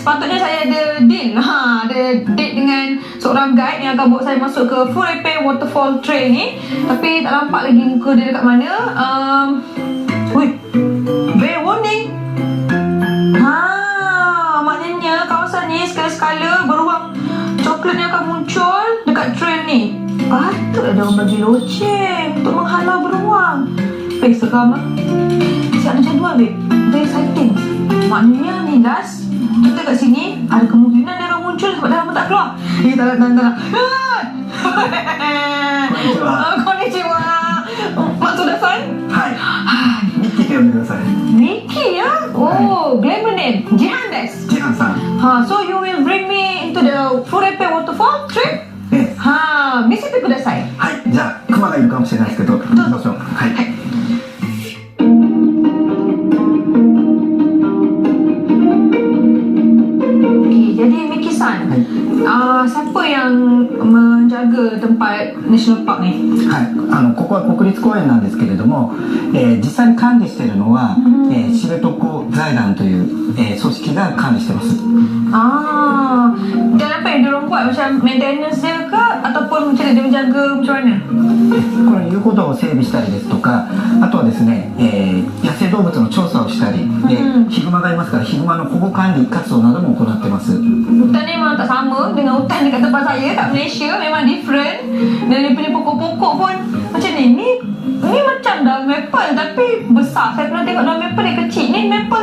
sepatutnya saya ada deal ha, Ada date dengan seorang guide yang akan bawa saya masuk ke Furepe Waterfall Trail ni Tapi tak nampak lagi muka dia dekat mana um, Wih, bear warning Ha, maknanya kawasan ni skala-skala beruang coklat ni akan muncul dekat trail ni. Patut ada orang bagi loceng untuk menghalau beruang. Baik, seram lah. Siap ada jadual, babe maknanya ni Das kita kat sini ada kemungkinan dia akan muncul sebab dah lama tak keluar. Eh tak nak tak nak kau ni cewa mak tu dah sign hai. Niki yang dah sign Niki ya? Oh glamour name Jihan Des Jihan sign ha, so you will bring me into the full water はい、ここは国立公園なんですけれども、実際に管理しているのは、知床財団という、組織が管理してます。buat macam maintenance dia ke ataupun macam dia menjaga macam mana? これ遊歩道を整備したりですとかあとはですね、えー野生動物の調査をしたりでうんヒグマがいますからヒグマの保護管理活動なども行ってます Hutan ni memang tak sama dengan hutan dekat tempat saya kat Malaysia memang different dan dia punya pokok-pokok pun macam ni ni ni macam daun maple tapi besar saya pernah tengok daun maple yang kecil ni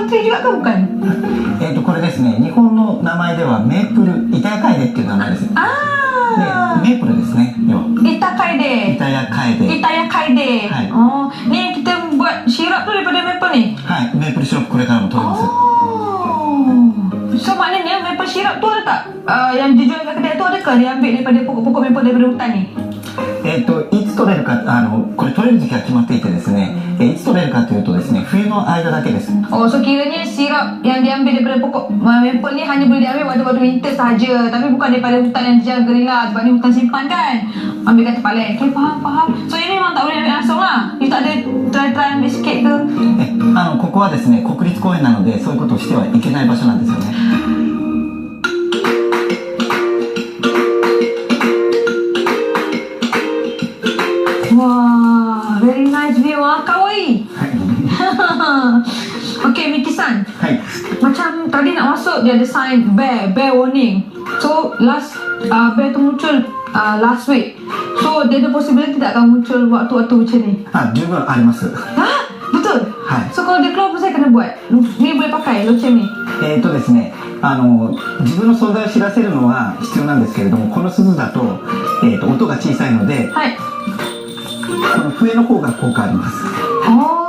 定はどうえっとこれですね。日本の名前ではメープル板谷楓っていう名前です。ああメープルですね。板谷楓板谷楓板谷楓はい。ねえ来てもシロップはい。メープルシロップこれからも取れます。ああえっといつ取れるかあのこれ取れる時期が決まっていてですねえいつ取れるかというとですね の間だけです Oh, so kiranya sirap yang diambil daripada pokok uh, maple ni hanya boleh diambil waktu-waktu winter sahaja Tapi bukan daripada hutan yang dijaga ni lah Sebab ni hutan simpan kan Ambil kat tempat lain Okay, faham, faham So ini memang tak boleh ambil langsung lah You tak ada try-try ambil sikit ke? えあのここはですね国立公園なのでそういうことをしてはいけない場所なんですよね Macam dia ada sign bear, bear warning. So last uh, bear tu muncul uh, last week. So dia ada possibility tak akan muncul waktu-waktu macam ni. あ十分あります Hah? Betul? はい So kalau dia keluar apa saya kena buat? Ni boleh pakai loceng ni. えっ、とですねあの自分の存在を知らせるのは必要なんですけれどもこの鈴だと,、えー、と音が小さいので Hai. この笛の方が効果あります Oh,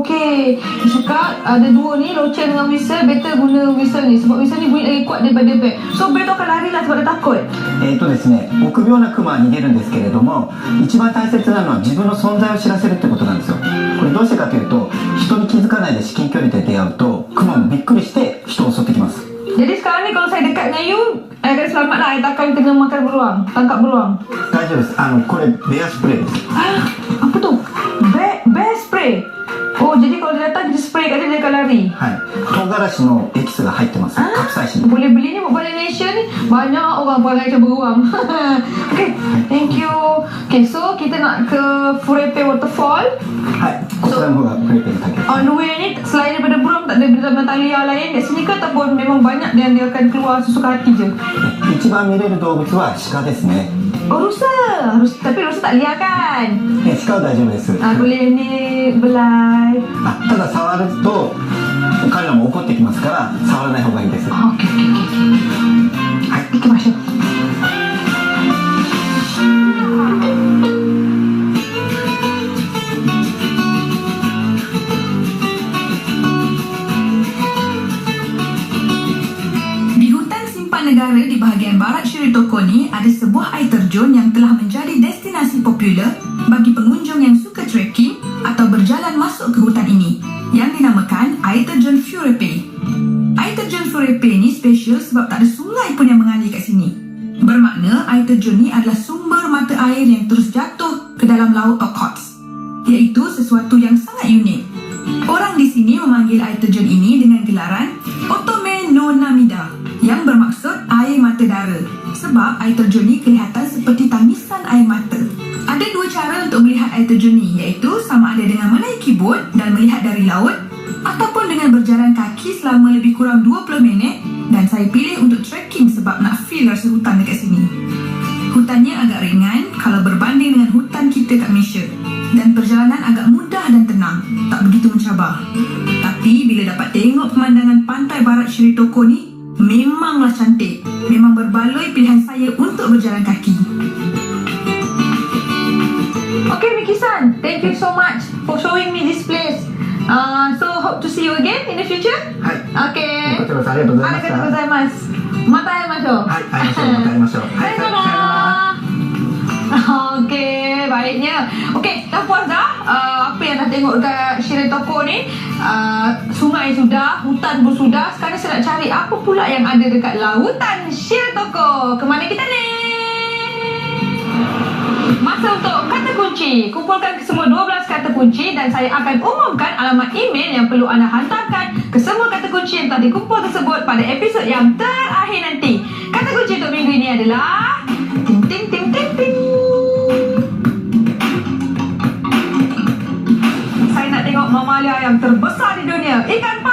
okay. Dia cakap ada dua ni loceng dengan whistle. Better guna whistle ni. Sebab whistle ni bunyi lagi kuat daripada bear. So bear tu akan lari lah sebab dia takut. えっ、とですね臆病なクマは逃げるんですけれども一番大切なのは自分の存在を知らせるってことなんですよこれどうしてかというと人に気づかないで至近距離で出会うとクマもびっくりして人を襲ってきます Jadi sekarang ni kalau saya dekat dengan you, I akan selamat lah. I takkan kena makan beruang. Tangkap beruang. 大丈夫ですあのこれベアスプレーです kat dia, dia akan lari. はい唐辛子のエキスが入ってますカプサイシン Boleh beli ni buat balik Malaysia ni. Banyak orang perangai macam beruang. okay, thank you. Okay, so kita nak ke Furepe Waterfall. はいこちらの方がプレーペンだけ On the way ni, selain daripada beruang, tak ada binatang liar lain kat sini ke? Ataupun memang banyak dan dia akan keluar sesuka hati je? 一番見れる動物は鹿ですね Oh, rusa. Rus, tapi rusa tak liar kan? え鹿は大丈夫です Ah, boleh ni belai. あただ触ると彼らも怒ってきますから触らない方がいいです Oh, okay, okay, okay. Hai, kita masuk. Di Negara di bahagian barat Shiritoko ni ada sebuah air terjun yang telah menjadi destinasi popular bagi pengunjung yang suka trekking atau berjalan masuk ke hutan ini yang dinamakan air terjun Furepe. Air terjun Furepe ni special sebab tak ada sungai pun yang mengalir kat sini. Bermakna air terjun ni adalah sumber mata air yang terus jatuh ke dalam laut Okhotsk iaitu sesuatu yang sangat unik. Orang di sini memanggil air terjun ini dengan gelaran Otome no Namida mata dara sebab air terjun ni kelihatan seperti tangisan air mata. Ada dua cara untuk melihat air terjun ni iaitu sama ada dengan menaiki bot dan melihat dari laut ataupun dengan berjalan kaki selama lebih kurang 20 minit dan saya pilih untuk trekking sebab nak feel rasa hutan dekat sini. Hutannya agak ringan kalau berbanding dengan hutan kita kat Malaysia dan perjalanan agak mudah dan tenang, tak begitu mencabar. Tapi bila dapat tengok pemandangan pantai barat Sri Toko ni, memanglah cantik. Memang berbaloi pilihan saya untuk berjalan kaki. Okay, Miki-san. Thank you so much for showing me this place. Uh, so, hope to see you again in the future. はい。 Okay. こちらこそありがとうございました。ありがとうございます。また会いましょう。はい、会いましょう。また会いましょう。はい、さよなら。 Okey, baiknya. Okey, dah puas dah? Uh, apa yang dah tengok dekat Shirin Toko ni? Uh, sungai sudah, hutan pun sudah. Sekarang saya nak cari apa pula yang ada dekat lautan Shirin Toko. Kemana kita ni? Masa untuk kata kunci. Kumpulkan semua 12 kata kunci dan saya akan umumkan alamat email yang perlu anda hantarkan ke semua kata kunci yang telah dikumpul tersebut pada episod yang terakhir nanti. Kata kunci untuk minggu ini adalah ting ting ting ting ting. Mamalia yang terbesar di dunia. Ikan